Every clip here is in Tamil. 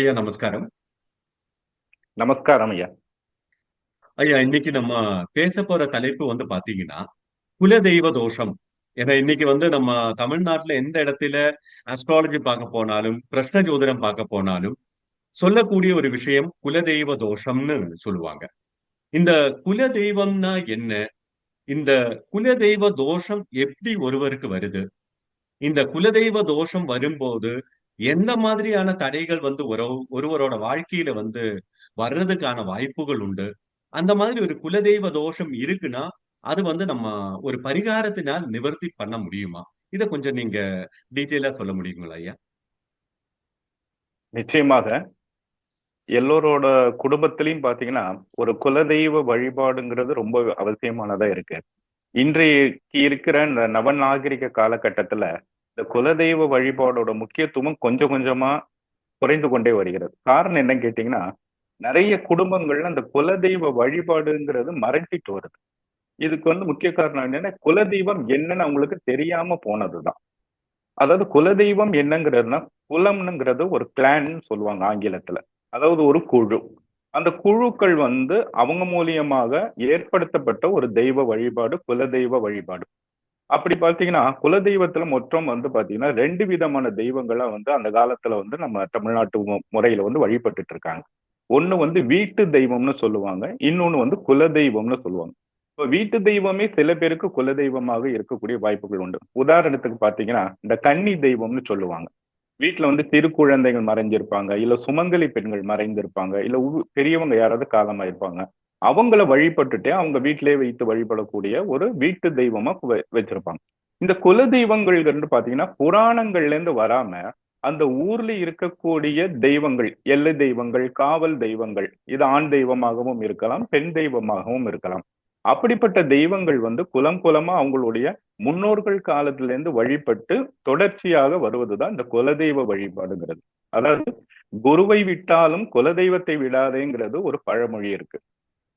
ஐயா நமஸ்காரம். நமஸ்காரம் ஐயா. ஐயா இன்னைக்கு நம்ம பேசப் போற தலைப்பு வந்து பாத்தீங்கன்னா, குலதெய்வ தோஷம். ஏன்னா இன்னைக்கு வந்து நம்ம தமிழ்நாட்டுல எந்த இடத்துல அஸ்ட்ராலஜி பார்க்க போனாலும், பிரஷ்ன ஜோதிடம் பார்க்க போனாலும், சொல்லக்கூடிய ஒரு விஷயம் குலதெய்வ தோஷம்னு சொல்லுவாங்க. இந்த குலதெய்வம்னா என்ன? இந்த குலதெய்வ தோஷம் எப்படி ஒருவருக்கு வருது? இந்த குலதெய்வ தோஷம் வரும்போது, எந்த மாதிரியான தடைகள் வந்து ஒரு ஒருவரோட வாழ்க்கையில வந்து வர்றதுக்கான வாய்ப்புகள் உண்டு? அந்த மாதிரி ஒரு குலதெய்வ தோஷம் இருக்குன்னா, அது வந்து நம்ம ஒரு பரிகாரத்தினால் நிவர்த்தி பண்ண முடியுமா? இத கொஞ்சம் நீங்க டீட்டெயிலா சொல்ல முடியுங்களா ஐயா? நிச்சயமாக. எல்லோரோட குடும்பத்திலையும் பாத்தீங்கன்னா ஒரு குலதெய்வ வழிபாடுங்கிறது ரொம்ப அவசியமானதா இருக்கு. இன்றைக்கு இருக்கிற இந்த நவநாகரிக காலகட்டத்துல, இந்த குலதெய்வ வழிபாடோட முக்கியத்துவம் கொஞ்சம் கொஞ்சமா குறைந்து கொண்டே வருகிறது. காரணம் என்னன்னு கேட்டீங்கன்னா, நிறைய குடும்பங்கள்ல அந்த குலதெய்வ வழிபாடுங்கிறது மறைஞ்சிட்டு வருது. இதுக்கு வந்து முக்கிய காரணம் என்னன்னா, குலதெய்வம் என்னன்னு அவங்களுக்கு தெரியாம போனதுதான். அதாவது குலதெய்வம் என்னங்கிறதுனா, குலம்ங்கிறது ஒரு கிளான்னு சொல்லுவாங்க ஆங்கிலத்துல. அதாவது ஒரு குழு. அந்த குழுக்கள் வந்து அவங்க மூலியமாக ஏற்படுத்தப்பட்ட ஒரு தெய்வ வழிபாடு, குலதெய்வ வழிபாடு. அப்படி பார்த்தீங்கன்னா, குலதெய்வத்துல மொத்தம் வந்து பார்த்தீங்கன்னா, ரெண்டு விதமான தெய்வங்களா வந்து அந்த காலத்துல வந்து நம்ம தமிழ்நாட்டு முறையில வந்து வழிபட்டுட்டு இருக்காங்க. ஒண்ணு வந்து வீட்டு தெய்வம்னு சொல்லுவாங்க. இன்னொன்னு வந்து குலதெய்வம்னு சொல்லுவாங்க. இப்போ வீட்டு தெய்வமே சில பேருக்கு குலதெய்வமாக இருக்கக்கூடிய வாய்ப்புகள் உண்டு. உதாரணத்துக்கு பார்த்தீங்கன்னா, இந்த கன்னி தெய்வம்னு சொல்லுவாங்க. வீட்ல வந்து சிறு குழந்தைகள் மறைஞ்சிருப்பாங்க, இல்ல சுமங்கலி பெண்கள் மறைந்திருப்பாங்க, இல்ல உ பெரியவங்க யாராவது காலமாயிருப்பாங்க. அவங்கள வழிபட்டுட்டே அவங்க வீட்டிலேயே வைத்து வழிபடக்கூடிய ஒரு வீட்டு தெய்வமா வச்சிருப்பாங்க. இந்த குல தெய்வங்கள்னு பாத்தீங்கன்னா புராணங்கள்ல இருந்து வராம, அந்த ஊர்ல இருக்கக்கூடிய தெய்வங்கள், எல்லை தெய்வங்கள், காவல் தெய்வங்கள், இது ஆண் தெய்வமாகவும் இருக்கலாம், பெண் தெய்வமாகவும் இருக்கலாம். அப்படிப்பட்ட தெய்வங்கள் வந்து குலம் குலமா அவங்களுடைய முன்னோர்கள் காலத்துல இருந்து வழிபட்டு தொடர்ச்சியாக வருவதுதான் இந்த குலதெய்வ வழிபாடுங்கிறது. அதாவது குருவை விட்டாலும் குலதெய்வத்தை விடாதேங்கிறது ஒரு பழமொழி இருக்கு.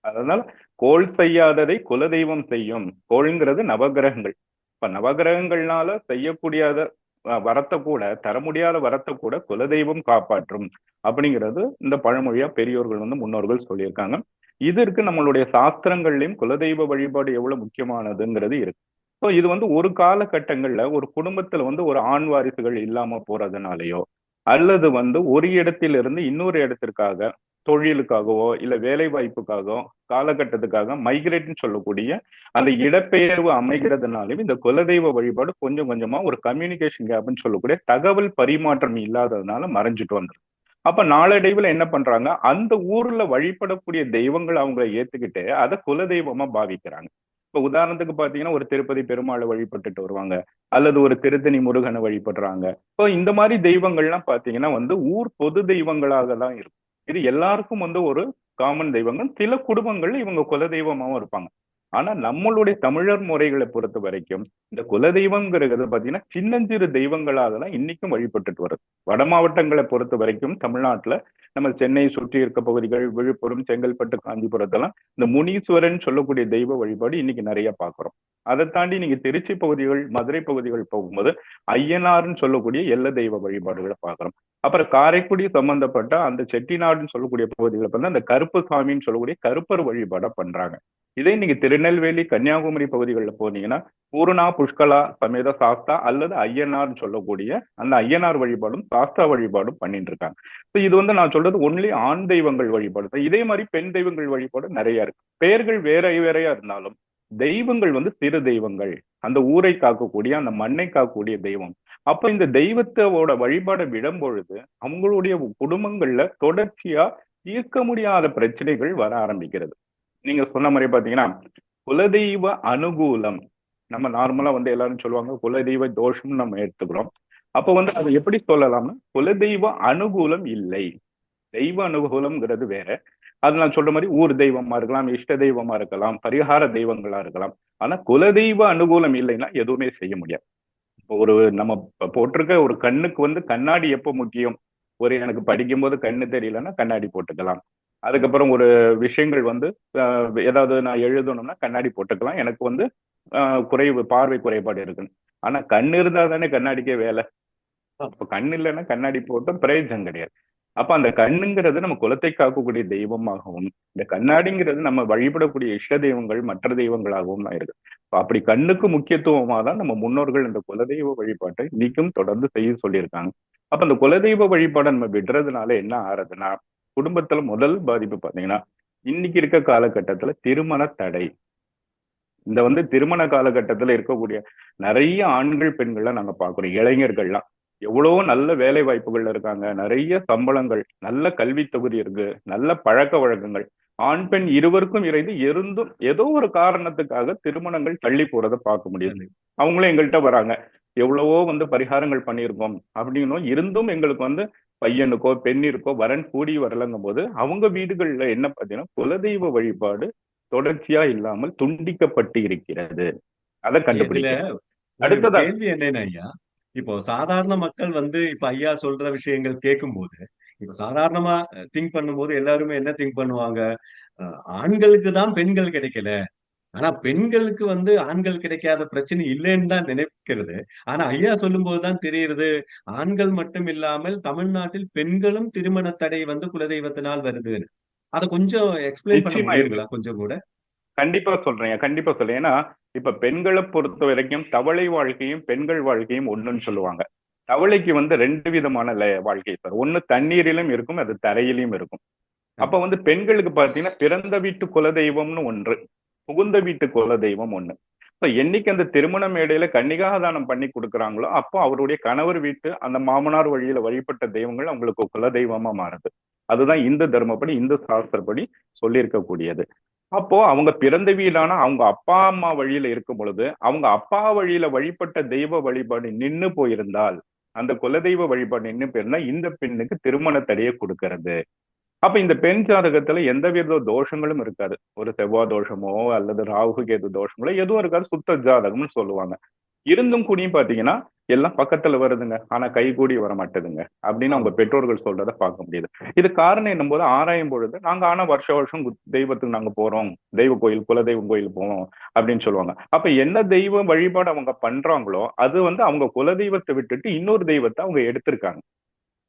அதனால கோள் செய்யாததை குலதெய்வம் செய்யும். கோள்ங்கிறது நவகிரகங்கள். இப்ப நவகிரகங்கள்னால செய்யக்கூடியாத வரத்தை கூட தர முடியாத வரத்தை கூட குலதெய்வம் காப்பாற்றும். அப்படிங்கிறது இந்த பழமொழியா பெரியோர்கள் வந்து முன்னோர்கள் சொல்லியிருக்காங்க. இதற்கு நம்மளுடைய சாஸ்திரங்கள்லயும் குலதெய்வ வழிபாடு எவ்வளவு முக்கியமானதுங்கிறது இருக்கு. ஸோ இது வந்து ஒரு காலகட்டங்கள்ல ஒரு குடும்பத்துல வந்து ஒரு ஆண் வாரிசுகள் இல்லாம போறதுனாலயோ, அல்லது வந்து ஒரு இடத்திலிருந்து இன்னொரு இடத்திற்காக தொழிலுக்காகவோ, இல்ல வேலை வாய்ப்புக்காகவோ, காலகட்டத்துக்காக மைக்ரேட்னு சொல்லக்கூடிய அந்த இடப்பெயர்வு அமைகிறதுனாலும் இந்த குலதெய்வ வழிபாடு கொஞ்சம் கொஞ்சமா ஒரு கம்யூனிகேஷன் கேப்னு சொல்லக்கூடிய தகவல் பரிமாற்றம் இல்லாததுனால மறைஞ்சிட்டு வந்துருது. அப்ப நாளடைவுல என்ன பண்றாங்க, அந்த ஊர்ல வழிபடக்கூடிய தெய்வங்கள் அவங்கள ஏத்துக்கிட்டு, அத குலதெய்வமா பாவிக்கிறாங்க. இப்ப உதாரணத்துக்கு பாத்தீங்கன்னா ஒரு திருப்பதி பெருமாள வழிபட்டுட்டு வருவாங்க. அல்லது ஒரு திருத்தணி முருகனை வழிபடுறாங்க. இப்போ இந்த மாதிரி தெய்வங்கள்லாம் பாத்தீங்கன்னா வந்து ஊர் பொது தெய்வங்களாக தான் இருக்கும். இது எல்லாருக்கும் வந்து ஒரு காமன் தெய்வங்கள். சில குடும்பங்கள்ல இவங்க குல தெய்வமாவும் இருப்பாங்க. ஆனா நம்மளுடைய தமிழர் முறைகளை பொறுத்த வரைக்கும் இந்த குலதெய்வம்ங்கிறது பாத்தீங்கன்னா சின்னஞ்சிறு தெய்வங்களாக தான் இன்னைக்கும் வழிபட்டுட்டு வருது. வட மாவட்டங்களை பொறுத்த வரைக்கும் தமிழ்நாட்டுல நம்ம சென்னையை சுற்றி இருக்க பகுதிகள், விழுப்புரம், செங்கல்பட்டு, காஞ்சிபுரத்தெல்லாம் இந்த முனீஸ்வரன் சொல்லக்கூடிய தெய்வ வழிபாடு இன்னைக்கு நிறைய பாக்குறோம் அத தாண்டி நீங்க திருச்சி பகுதிகள், மதுரை பகுதிகள் போகும்போது ஐயனார்ன்னு சொல்லக்கூடிய எல்ல தெய்வ வழிபாடுகளை பார்க்கிறோம். அப்புறம் காரைக்குடி சம்பந்தப்பட்ட அந்த செட்டிநாடுன்னு சொல்லக்கூடிய பகுதிகளை பார்த்தா, அந்த கருப்பசாமின்னு சொல்லக்கூடிய கருப்பர் வழிபாட பண்றாங்க. இதே நீங்க திருநெல்வேலி, கன்னியாகுமரி பகுதிகள்ல போனீங்கன்னா, பூர்ணா புஷ்கலா சமேத சாஸ்தா அல்லது ஐயனார்னு சொல்லக்கூடிய அந்த ஐயனார் வழிபாடும், சாஸ்தா வழிபாடும் பண்ணிட்டு இருக்காங்க. ஸோ இது வந்து நான் சொல்றது ஒன்லி ஆண் தெய்வங்கள் வழிபாடு. இதே மாதிரி பெண் தெய்வங்கள் வழிபாடு நிறைய இருக்கு. பெயர்கள் வேற வேறையா இருந்தாலும், தெய்வங்கள் வந்து சிறு தெய்வங்கள். அந்த ஊரை காக்கக்கூடிய, அந்த மண்ணை காக்கக்கூடிய தெய்வம். அப்ப இந்த தெய்வத்தோட வழிபாட விடும்பொழுது, அவங்களுடைய குடும்பங்கள்ல தொடர்ச்சியா தீர்க்க முடியாத பிரச்சனைகள் வர ஆரம்பிக்கிறது. நீங்க சொன்ன மாதிரி பாத்தீங்கன்னா குலதெய்வ அனுகூலம். நம்ம நார்மலா வந்து எல்லாரும் சொல்லுவாங்க, குலதெய்வ தோஷம்னு நம்ம எடுத்துக்கிறோம். அப்ப வந்து அத எப்படி சொல்லலாம்னா, குலதெய்வ அனுகூலம் இல்லை. தெய்வ அனுகூலம்ங்கிறது வேற. அது நான் சொல்ற மாதிரி ஊர் தெய்வமா இருக்கலாம், இஷ்ட தெய்வமா இருக்கலாம், பரிகார தெய்வங்களா இருக்கலாம். ஆனா குலதெய்வ அனுகூலம் இல்லைன்னா எதுவுமே செய்ய முடியாது. இப்போ ஒரு நம்ம போட்டிருக்க ஒரு கண்ணுக்கு வந்து கண்ணாடி எப்போ முக்கியம்? ஒரு எனக்கு படிக்கும்போது கண்ணு தெரியலன்னா கண்ணாடி போட்டுக்கலாம். அதுக்கப்புறம் ஒரு விஷயங்கள் வந்து ஏதாவது நான் எழுதணும்னா கண்ணாடி போட்டுக்கலாம். எனக்கு வந்து குறைவு பார்வை குறைபாடு இருக்குன்னு. ஆனா கண் இருந்தா தானே கண்ணாடிக்கே வேலை அப்ப கண் இல்லன்னா கண்ணாடி போட்டும் பிரயோஜனம் கிடையாது. அப்ப அந்த கண்ணுங்கிறது நம்ம குலத்தை காக்கக்கூடிய தெய்வமாகவும் இந்த கண்ணாடிங்கிறது நம்ம வழிபடக்கூடிய இஷ்ட தெய்வங்கள் மற்ற தெய்வங்களாகவும் தான் இருக்கு அப்படி கண்ணுக்கு முக்கியத்துவமா தான் நம்ம முன்னோர்கள் இந்த குலதெய்வ வழிபாட்டை இன்னைக்கும் தொடர்ந்து செய்ய சொல்லியிருக்காங்க அப்ப அந்த குலதெய்வ வழிபாடை நம்ம விடுறதுனால என்ன ஆறுதுன்னா குடும்பத்துல முதல் பாதிப்பு பாத்தீங்கன்னா இன்னைக்கு இருக்க காலகட்டத்துல திருமண தடை. இந்த வந்து திருமண காலகட்டத்துல இருக்கக்கூடிய நிறைய ஆண்கள் பெண்கள்லாம் நாங்க பாக்குறோம். இளைஞர்கள்லாம். எவ்வளவோ நல்ல வேலை வாய்ப்புகள் இருக்காங்க. நிறைய சம்பளங்கள் நல்ல கல்வி தொகுதி இருக்கு. நல்ல பழக்க வழக்கங்கள். ஆண் பெண் இருவருக்கும் இறைந்து இருந்தும் ஏதோ ஒரு காரணத்துக்காக திருமணங்கள் தள்ளி போறதை பார்க்க முடியுது. அவங்களும் எங்கள்கிட்ட வராங்க. எவ்வளவோ வந்து பரிகாரங்கள் பண்ணியிருக்கோம். அப்படின்னும் இருந்தும் எங்களுக்கு வந்து பையனுக்கோ பெண்ணிற்கோ வரன் கூடி வரலங்கும் போது அவங்க வீடுகள்ல என்ன பார்த்தீங்கன்னா குலதெய்வ வழிபாடு தொடர்ச்சியா இல்லாமல் துண்டிக்கப்பட்டு இருக்கிறது அதை கண்டுபிடிக்க அடுத்ததா கேள்வி என்னன்னா ஐயா இப்போ சாதாரண மக்கள் வந்து இப்ப ஐயா சொல்ற விஷயங்கள் கேட்கும்போது இப்ப சாதாரணமா திங்க் பண்ணும்போது எல்லாருமே என்ன திங்க் பண்ணுவாங்க? ஆண்களுக்கு தான் பெண்கள் கிடைக்கல. ஆனா பெண்களுக்கு வந்து ஆண்கள் கிடைக்காத பிரச்சனை இல்லைன்னு தான் நினைக்கிறது. ஆனா ஐயா சொல்லும் போதுதான் தெரியுது. ஆண்கள் மட்டும் இல்லாமல் தமிழ்நாட்டில் பெண்களும் திருமண தடை வந்து குலதெய்வத்தினால் வருதுன்னு. அதை கொஞ்சம் எக்ஸ்பிளைன் பண்ண முடியுங்களா? கொஞ்சம் கூட. கண்டிப்பா சொல்றேன் கண்டிப்பா சொல்றேன். ஏன்னா இப்ப பெண்களை பொறுத்த வரைக்கும் தவளை வாழ்க்கையும் பெண்கள் வாழ்க்கையும் ஒண்ணுன்னு சொல்லுவாங்க. தவளைக்கு வந்து ரெண்டு விதமான வாழ்க்கை சார். ஒண்ணு தண்ணீரிலும் இருக்கும் அது தரையிலும் இருக்கும். அப்ப வந்து பெண்களுக்கு பாத்தீங்கன்னா பிறந்த வீட்டு குலதெய்வம்னு ஒன்று. புகுந்த வீட்டு குல தெய்வம் ஒண்ணு. இப்ப என்னைக்கு அந்த திருமண மேடையில கன்னிகாதானம் பண்ணி கொடுக்குறாங்களோ அப்போ அவருடைய கணவர் வீட்டு அந்த மாமனார் வழியில வழிபட்ட தெய்வங்கள் அவங்களுக்கு குல தெய்வமா மாறுது. அதுதான் இந்து தர்மப்படி இந்து சாஸ்திரப்படி சொல்லியிருக்கக்கூடியது. அப்போ அவங்க பிறந்த வீடான அவங்க அப்பா அம்மா வழியில இருக்கும் பொழுது அவங்க அப்பா வழியில வழிபட்ட தெய்வ வழிபாடு நின்னு போயிருந்தால் அந்த குலதெய்வ வழிபாடு நின்னு போயிருந்தா இந்த பெண்ணுக்கு திருமண தடையை கொடுக்கறது. அப்ப இந்த பெண் ஜாதகத்துல எந்த வித தோஷங்களும் இருக்காது. ஒரு செவ்வாய் தோஷமோ அல்லது ராகு கேது தோஷங்களோ எதுவும் இருக்காது. சுத்த ஜாதகம்னு சொல்லுவாங்க. இருந்தும் கூடியும் பாத்தீங்கன்னா எல்லாம் பக்கத்துல வருதுங்க. ஆனா கை கூடி வர மாட்டேதுங்க அப்படின்னு அவங்க பெற்றோர்கள் சொல்றத பார்க்க முடியுது. இது காரணம் என்னும் போது ஆராயும் பொழுது நாங்க ஆனா வருஷ வருஷம் தெய்வத்துக்கு நாங்க போறோம். தெய்வ கோயில் குலதெய்வம் கோயில் போவோம் அப்படின்னு சொல்லுவாங்க. அப்ப என்ன தெய்வ வழிபாடு அவங்க பண்றாங்களோ அது வந்து அவங்க குலதெய்வத்தை விட்டுட்டு இன்னொரு தெய்வத்தை அவங்க எடுத்திருக்காங்க.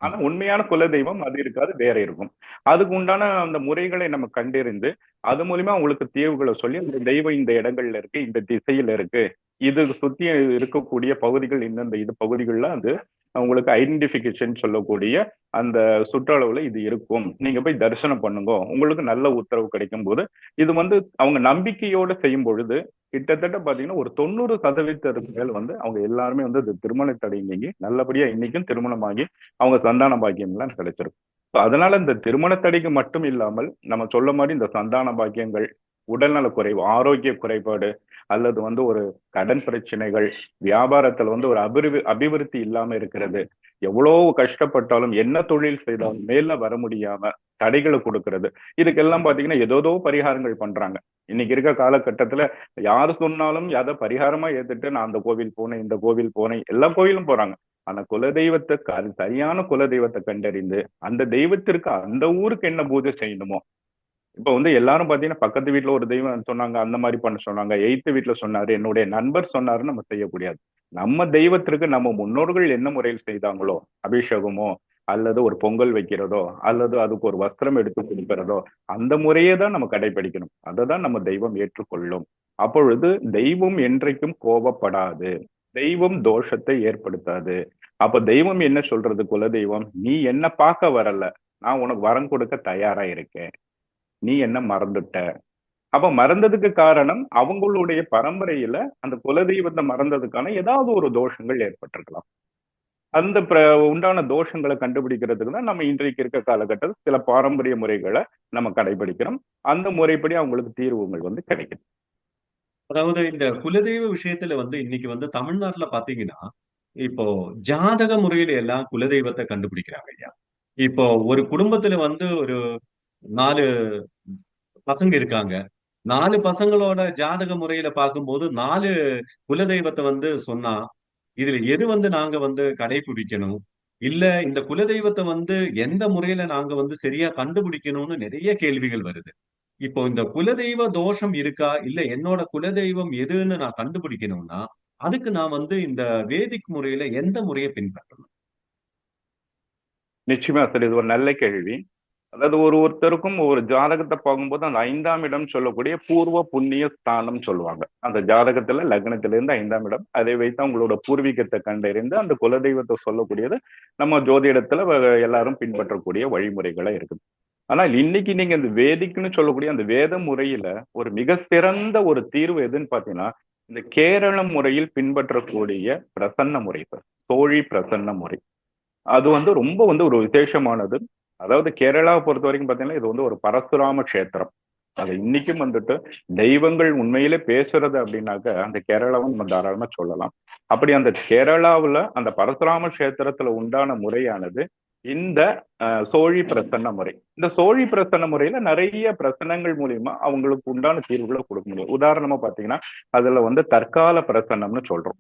ஆனா உண்மையான குல தெய்வம் அது இருக்காது வேற இருக்கும். அதுக்கு உண்டான அந்த முறைகளை நம்ம கண்டறிந்து அது மூலியமா அவங்களுக்கு தீர்வுகளை சொல்லி இந்த தெய்வம் இந்த இடங்கள்ல இருக்கு இந்த திசையில இருக்கு இது சுத்தி இருக்கக்கூடிய பகுதிகள் இந்தந்த இது பகுதிகள்ல அது உங்களுக்கு ஐடென்டிபிகேஷன் சொல்லக்கூடிய அந்த சுற்றளவுல இது இருக்கும். நீங்க போய் தரிசனம் பண்ணுங்க. உங்களுக்கு நல்ல உத்தரவு கிடைக்கும் போது இது வந்து அவங்க நம்பிக்கையோட செய்யும் பொழுது கிட்டத்தட்ட பாத்தீங்கன்னா ஒரு தொண்ணூறு சதவீதத்துக்கு வந்து அவங்க எல்லாருமே வந்து இது திருமண தடை நீங்கி நல்லபடியா இன்னைக்கும் திருமணமாகி அவங்க சந்தான பாக்கியம் எல்லாம் கிடைச்சிருக்கும் ஸோ அதனால இந்த திருமண தடைக்கு மட்டும் இல்லாமல் நம்ம சொல்ல மாதிரி இந்த சந்தான பாக்கியங்கள் உடல்நல குறைவு ஆரோக்கிய குறைபாடு அல்லது வந்து ஒரு கடன் பிரச்சனைகள் வியாபாரத்துல வந்து ஒரு அபிவி அபிவிருத்தி இல்லாம இருக்கிறது. எவ்வளவு கஷ்டப்பட்டாலும் என்ன தொழில் செய்தாலும் மேல வர முடியாம தடைகளை கொடுக்கறது. இதுக்கெல்லாம் பாத்தீங்கன்னா ஏதோதோ பரிகாரங்கள் பண்றாங்க. இன்னைக்கு இருக்க காலகட்டத்துல யாரு சொன்னாலும் அதை பரிகாரமா ஏத்துட்டு நான் அந்த கோவில் போனேன் இந்த கோவில் போனேன் எல்லா கோவிலும் போறாங்க. ஆனா குலதெய்வத்தை அது சரியான குலதெய்வத்தை கண்டறிந்து அந்த தெய்வத்திற்கு அந்த ஊருக்கு என்ன பூஜை செய்யணுமோ இப்ப வந்து எல்லாரும் பாத்தீங்கன்னா பக்கத்து வீட்டுல ஒரு தெய்வம் சொன்னாங்க அந்த மாதிரி பண்ண சொன்னாங்க எயித்து வீட்டுல சொன்னாரு என்னுடைய நண்பர் சொன்னாருன்னு நம்ம செய்யக்கூடாது. நம்ம தெய்வத்திற்கு நம்ம முன்னோர்கள் என்ன முறையில் செய்தாங்களோ அபிஷேகமோ அல்லது ஒரு பொங்கல் வைக்கிறதோ அல்லது அதுக்கு ஒரு வஸ்திரம் எடுத்து கொடுக்கிறதோ அந்த முறையே தான் நம்ம கடைபிடிக்கணும் அதை தான் நம்ம தெய்வம் ஏற்றுக்கொள்ளும். அப்பொழுது தெய்வம் என்றைக்கும் கோபப்படாது. தெய்வம் தோஷத்தை ஏற்படுத்தாது. அப்ப தெய்வம் என்ன சொல்றது குலதெய்வம்? நீ என்ன பார்க்க வரல? நான் உனக்கு வரம் கொடுக்க தயாரா இருக்கேன். நீ என்ன மறந்துட்ட? அப்ப மறந்ததுக்கு காரணம் அவங்களுடைய பரம்பரையில அந்த குலதெய்வத்தை மறந்ததுக்கான ஏதாவது ஒரு தோஷங்கள் ஏற்பட்டிருக்கலாம். அந்த பிர- உண்டான தோஷங்களை கண்டுபிடிக்கிறதுக்கு தான் நம்ம இன்றைக்கு இருக்க காலகட்டத்தில் சில பாரம்பரிய முறைகளை நம்ம கடைபிடிக்கிறோம். அந்த முறைப்படி அவங்களுக்கு தீர்வுகள் வந்து கிடைக்குது. அதாவது இந்த குலதெய்வ விஷயத்துல வந்து இன்னைக்கு வந்து தமிழ்நாட்டுல பாத்தீங்கன்னா இப்போ ஜாதக முறையில எல்லாம் குலதெய்வத்தை கண்டுபிடிக்கிறாங்க ஐயா இப்போ ஒரு குடும்பத்துல வந்து ஒரு நாலு பசங்க இருக்காங்க. நாலு பசங்களோட ஜாதக முறையில பார்க்கும்போது நாலு குலதெய்வத்தை வந்து சொன்னா இதுல எது வந்து நாங்க வந்து கடைபிடிக்கணும் இல்ல இந்த குலதெய்வத்தை வந்து எந்த முறையில நாங்க வந்து சரியா கண்டுபிடிக்கணும்னு நிறைய கேள்விகள் வருது. இப்போ இந்த குலதெய்வ தோஷம் இருக்கா? இல்ல என்னோட குலதெய்வம் எதுன்னு நான் கண்டுபிடிக்கணும்னா அதுக்கு நான் வந்து இந்த வேதிக் முறையில எந்த முறையை பின்பற்றணும்? நிச்சயமா சார் இது ஒரு நல்ல கேள்வி. அதாவது ஒரு ஒருத்தருக்கும் ஒரு ஜாதகத்தை பார்க்கும்போது அந்த ஐந்தாம் இடம் சொல்லக்கூடிய பூர்வ புண்ணிய ஸ்தானம் சொல்லுவாங்க. அந்த ஜாதகத்துல லக்னத்திலிருந்து ஐந்தாம் இடம். அதை வைத்து அவங்களோட பூர்வீகத்தை கண்டறிந்து அந்த குலதெய்வத்தை சொல்லக்கூடியது நம்ம ஜோதிடத்துல எல்லாரும் பின்பற்றக்கூடிய வழிமுறைகளா இருக்குது. ஆனால் இன்னைக்கு நீங்க இந்த வேதிக்குன்னு சொல்லக்கூடிய அந்த வேத முறையில ஒரு மிக சிறந்த ஒரு தீர்வு எதுன்னு பாத்தீங்கன்னா இந்த கேரள முறையில் பின்பற்றக்கூடிய பிரசன்ன முறை சார். தோழி பிரசன்ன முறை. அது வந்து ரொம்ப வந்து ஒரு விசேஷமானது. அதாவது கேரளாவை பொறுத்த வரைக்கும் பாத்தீங்கன்னா இது வந்து ஒரு பரசுராம கஷேத்திரம். அது இன்னைக்கும் வந்துட்டு தெய்வங்கள் உண்மையிலே பேசுறது அப்படின்னாக்க அந்த கேரளாவும் நம்ம தாராளமா சொல்லலாம். அப்படி அந்த கேரளாவுல அந்த பரசுராம கஷேத்திரத்துல உண்டான முறையானது இந்த சோழி பிரசன்ன முறை. இந்த சோழி பிரசன்ன முறையில நிறைய பிரசனங்கள் மூலியமா அவங்களுக்கு உண்டான தீர்வுகளை கொடுக்க முடியும். உதாரணமா பாத்தீங்கன்னா அதுல வந்து தற்கால பிரசன்னம்னு சொல்றோம்.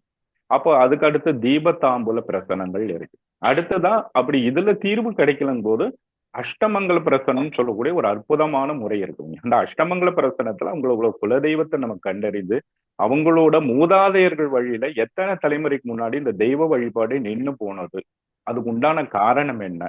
அப்போ அதுக்கு அடுத்து தீபத்தாம்பூல பிரசனங்கள் இருக்கு. அடுத்ததா அப்படி இதுல தீர்வு கிடைக்கலங்கும் போது அஷ்டமங்கல பிரசனம் சொல்லக்கூடிய ஒரு அற்புதமான முறை இருக்குங்க அந்த அஷ்டமங்கல பிரசனத்துல அவங்களோட குலதெய்வத்தை நம்ம கண்டறிந்து அவங்களோட மூதாதையர்கள் வழியில எத்தனை தலைமுறைக்கு முன்னாடி இந்த தெய்வ வழிபாடு நின்னு போனது? அதுக்கு உண்டான காரணம் என்ன?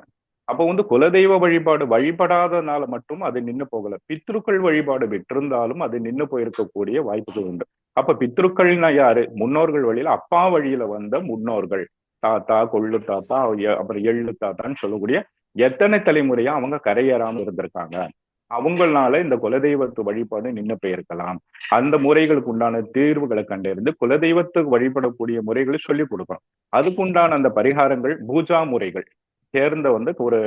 அப்போ வந்து குலதெய்வ வழிபாடு வழிபடாதனால மட்டும் அது நின்னு போகல. பித்ருக்கள் வழிபாடு விட்டிருந்தாலும் அது நின்னு போயிருக்கக்கூடிய வாய்ப்புகள் உண்டு. அப்ப பித்ருக்கள்னா யாரு? முன்னோர்கள் வழியில அப்பா வழியில வந்த முன்னோர்கள். தாத்தா கொள்ளு தாத்தா அப்புறம் எள்ளு தாத்தான்னு சொல்லக்கூடிய எத்தனை தலைமுறையா அவங்க கரையேறாம இருந்திருக்காங்க? அவங்களால இந்த குலதெய்வத்து வழிபாடு நின்னு போயிருக்கலாம். அந்த முறைகளுக்கு உண்டான தீர்வுகளை கண்டறிந்து குலதெய்வத்துக்கு வழிபடக்கூடிய முறைகளை சொல்லி கொடுக்கணும். அதுக்கு உண்டான அந்த பரிகாரங்கள் பூஜா முறைகள். சேர்ந்த வந்து ஒரு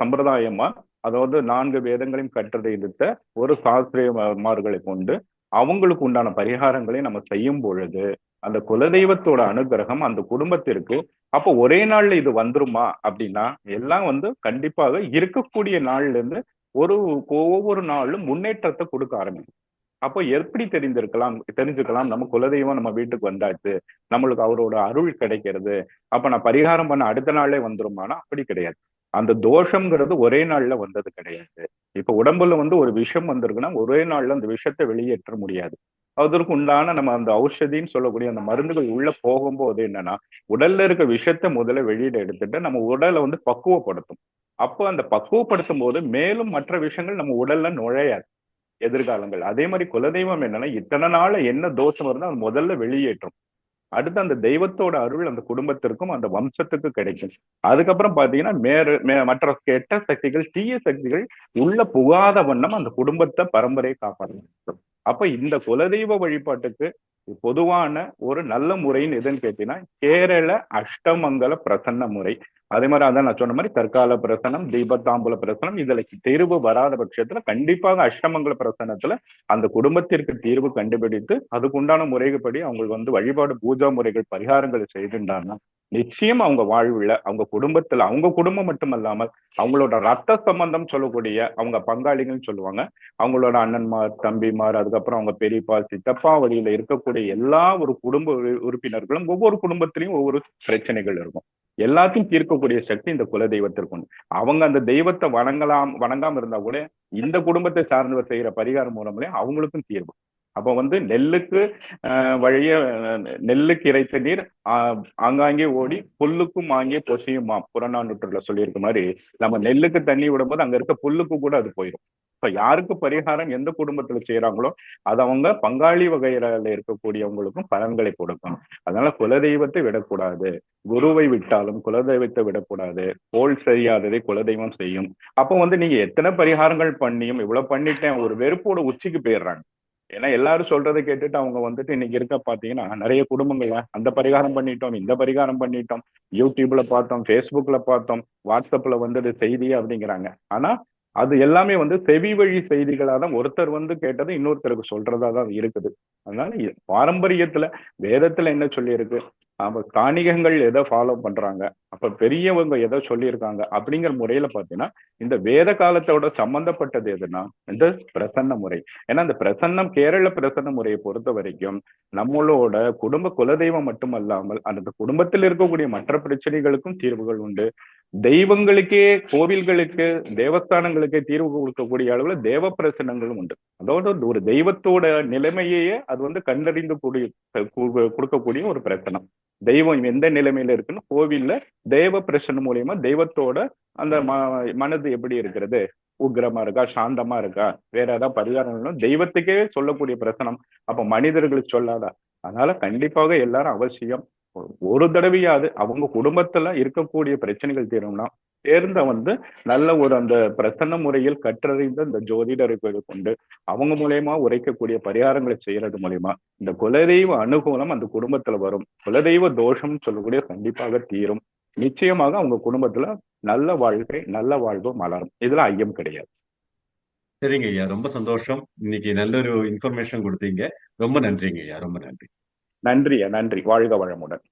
சம்பிரதாயமா அதாவது நான்கு வேதங்களையும் கற்றறிந்த ஒரு சாஸ்திரியமார்களை கொண்டு அவங்களுக்கு உண்டான பரிகாரங்களை நம்ம செய்யும் பொழுது அந்த குலதெய்வத்தோட அனுகிரகம் அந்த குடும்பத்திற்கு. அப்போ ஒரே நாள்ல இது வந்துருமா அப்படின்னா எல்லாம் வந்து கண்டிப்பாக இருக்கக்கூடிய நாள்ல இருந்து ஒரு ஒவ்வொரு நாளும் முன்னேற்றத்தை கொடுக்க ஆரம்பிக்கும். அப்போ எப்படி தெரிந்திருக்கலாம் தெரிஞ்சுக்கலாம் நம்ம குலதெய்வம் நம்ம வீட்டுக்கு வந்தாச்சு நம்மளுக்கு அவரோட அருள் கிடைக்கிறது அப்ப நான் பரிகாரம் பண்ண அடுத்த நாளே வந்துருமானா? அப்படி கிடையாது. அந்த தோஷம்ங்கிறது ஒரே நாள்ல வந்தது கிடையாது. இப்ப உடம்புல வந்து ஒரு விஷம் வந்திருக்குன்னா ஒரே நாள்ல அந்த விஷத்தை வெளியேற்ற முடியாது. அதற்கு உண்டான நம்ம அந்த ஔஷதின்னு சொல்லக்கூடிய அந்த மருந்துகள் உள்ள போகும்போது என்னன்னா உடல்ல இருக்க விஷத்தை முதல்ல வெளியில எடுத்துட்டு நம்ம உடலை வந்து பக்குவப்படுத்தும். அப்போ அந்த பக்குவப்படுத்தும் போது மேலும் மற்ற விஷயங்கள் நம்ம உடல்ல நுழையாது. எதிர்காலங்கள். அதே மாதிரி குலதெய்வம் என்னன்னா இத்தனை நாள் என்ன தோஷம் இருந்தால் அது முதல்ல வெளியேற்றும். அடுத்து அந்த தெய்வத்தோட அருள் அந்த குடும்பத்திற்கும் அந்த வம்சத்துக்கு கிடைக்கும். அதுக்கப்புறம் பாத்தீங்கன்னா மேற மே- மற்ற கெட்ட சக்திகள் தீய சக்திகள் உள்ள புகாத வண்ணம் அந்த குடும்பத்தை பரம்பரையை காப்பாற்றும் அப்ப இந்த குலதெய்வ வழிபாட்டுக்கு பொதுவான ஒரு நல்ல முறைன்னு எதுன்னு கேட்டீங்கன்னா கேரள அஷ்டமங்கல பிரசன்ன முறை. அதே மாதிரி அதான் நான் சொன்ன மாதிரி தற்கால பிரசனம் தீபத்தாம்பூல பிரசனம் இதுல தீர்வு வராத பட்சத்துல கண்டிப்பாக அஷ்டமங்கல பிரசனத்துல அந்த குடும்பத்திற்கு தீர்வு கண்டுபிடித்து அதுக்கு உண்டான முறைப்படி அவங்களுக்கு வந்து வழிபாடு பூஜா முறைகள் பரிகாரங்கள் செய்துட்டாங்கன்னா நிச்சயம் அவங்க வாழ்வுல அவங்க குடும்பத்துல அவங்க குடும்பம் மட்டுமல்லாமல் அவங்களோட ரத்த சம்பந்தம் சொல்லக்கூடிய அவங்க பங்காளிகள்னு சொல்லுவாங்க. அவங்களோட அண்ணன்மார் தம்பிமார் அதுக்கப்புறம் அவங்க பெரியப்பா சித்தப்பா வழியில இருக்கக்கூடிய எல்லா ஒரு குடும்ப உறுப்பினர்களும் ஒவ்வொரு குடும்பத்திலையும் ஒவ்வொரு பிரச்சனைகள் இருக்கும். எல்லாத்தையும் தீர்க்க தீர்க்கக்கூடிய சக்தி இந்த குல தெய்வத்திற்கு உண்டு. அவங்க அந்த தெய்வத்தை வணங்கலாம் வணங்காம இருந்தா கூட இந்த குடும்பத்தை சார்ந்தவர் செய்யற பரிகாரம் மூலமே அவங்களுக்கும் தீர்வு. அப்ப வந்து நெல்லுக்கு ஆஹ், வழிய நெல்லுக்கு இறைத்த நீர் ஆஹ், ஆங்காங்கே ஓடி புல்லுக்கும் ஆங்கே பொசியுமா புறநானூற்றுல சொல்லியிருக்க மாதிரி நம்ம நெல்லுக்கு தண்ணி விடும்போது அங்க இருக்க புல்லுக்கு கூட அது போயிடும் இப்ப யாருக்கு பரிகாரம் எந்த குடும்பத்துல செய்யறாங்களோ அது அவங்க பங்காளி வகையில இருக்கக்கூடியவங்களுக்கும் பலன்களை கொடுக்கும். அதனால குலதெய்வத்தை விடக்கூடாது. குருவை விட்டாலும் குலதெய்வத்தை விடக்கூடாது. கோல் செய்யாததை குலதெய்வம் செய்யும். அப்போ வந்து நீங்க எத்தனை பரிகாரங்கள் பண்ணியும் இவ்வளவு பண்ணிட்டேன் ஒரு வெறுப்போட உச்சிக்கு போயிடுறாங்க. ஏன்னா எல்லாரும் சொல்றதை கேட்டுட்டு அவங்க வந்துட்டு இன்னைக்கு இருக்க பாத்தீங்கன்னா நிறைய குடும்பங்கள்ல அந்த பரிகாரம் பண்ணிட்டோம் இந்த பரிகாரம் பண்ணிட்டோம் யூடியூப்ல பார்த்தோம் ஃபேஸ்புக்ல பார்த்தோம் வாட்ஸ்அப்ல வந்தது செய்தி அப்படிங்கிறாங்க. ஆனா அது எல்லாமே வந்து செவி வழி செய்திகளா தான் ஒருத்தர் வந்து கேட்டது இன்னொருத்தருக்கு சொல்றதா தான் இருக்குது. அதனால பாரம்பரியத்துல வேதத்துல என்ன சொல்லியிருக்கு? அப்ப காணிகங்கள் எதை ஃபாலோ பண்றாங்க? அப்ப பெரியவங்க எதை சொல்லியிருக்காங்க? அப்படிங்கிற முறையில பாத்தீங்கன்னா இந்த வேத காலத்தோட சம்பந்தப்பட்டது எதுனா இந்த பிரசன்ன முறை. ஏன்னா இந்த பிரசன்னம் கேரள பிரசன்ன முறையை பொறுத்த வரைக்கும் நம்மளோட குடும்ப குலதெய்வம் மட்டுமல்லாமல் அந்த குடும்பத்தில் இருக்கக்கூடிய மற்ற பிரச்சனைகளுக்கும் தீர்வுகள் உண்டு. தெய்வங்களுக்கே கோவில்களுக்கு தேவஸ்தானங்களுக்கே தீர்வு கொடுக்கக்கூடிய அளவுல தேவ பிரசனங்களும் உண்டு. அதோட ஒரு தெய்வத்தோட நிலைமையே அது வந்து கண்டறிந்து கூடிய கொடுக்கக்கூடிய ஒரு பிரச்சனை தெய்வம் எந்த நிலைமையில இருக்குன்னு கோவில்ல தெய்வ பிரசனம் மூலியமா தெய்வத்தோட அந்த ம- மனது எப்படி இருக்கிறது? உக்கிரமா இருக்கா? சாந்தமா இருக்கா? வேற ஏதாவது பரிகாரம் தெய்வத்துக்கே சொல்லக்கூடிய பிரசனம் அப்ப மனிதர்களுக்கு சொல்லாதா? அதனால கண்டிப்பாக எல்லாரும் அவசியம் ஒரு தடவையாவது அவங்க குடும்பத்துல இருக்கக்கூடிய பிரச்சனைகள் தீரும்னா தேர்ந்த வந்து நல்ல ஒரு அந்த பிரசன்ன முறையில் கற்றறிந்த இந்த ஜோதிடரை கொண்டு அவங்க மூலயமா உரைக்கக்கூடிய பரிகாரங்களை செய்யறது மூலயமா இந்த குலதெய்வ அனுகூலம் அந்த குடும்பத்துல வரும். குலதெய்வ தோஷம் சொல்லக்கூடிய கண்டிப்பாக தீரும். நிச்சயமாக அவங்க குடும்பத்துல நல்ல வாழ்க்கை நல்ல வாழ்வு மலரும். இதுல ஐயம் கிடையாது. சரிங்க ஐயா. ரொம்ப சந்தோஷம். இன்னைக்கு நல்ல ஒரு இன்ஃபர்மேஷன் கொடுத்தீங்க. ரொம்ப நன்றிங்க ஐயா. ரொம்ப நன்றி. நன்றியா? நன்றி. வாழ்க வளமுடன்.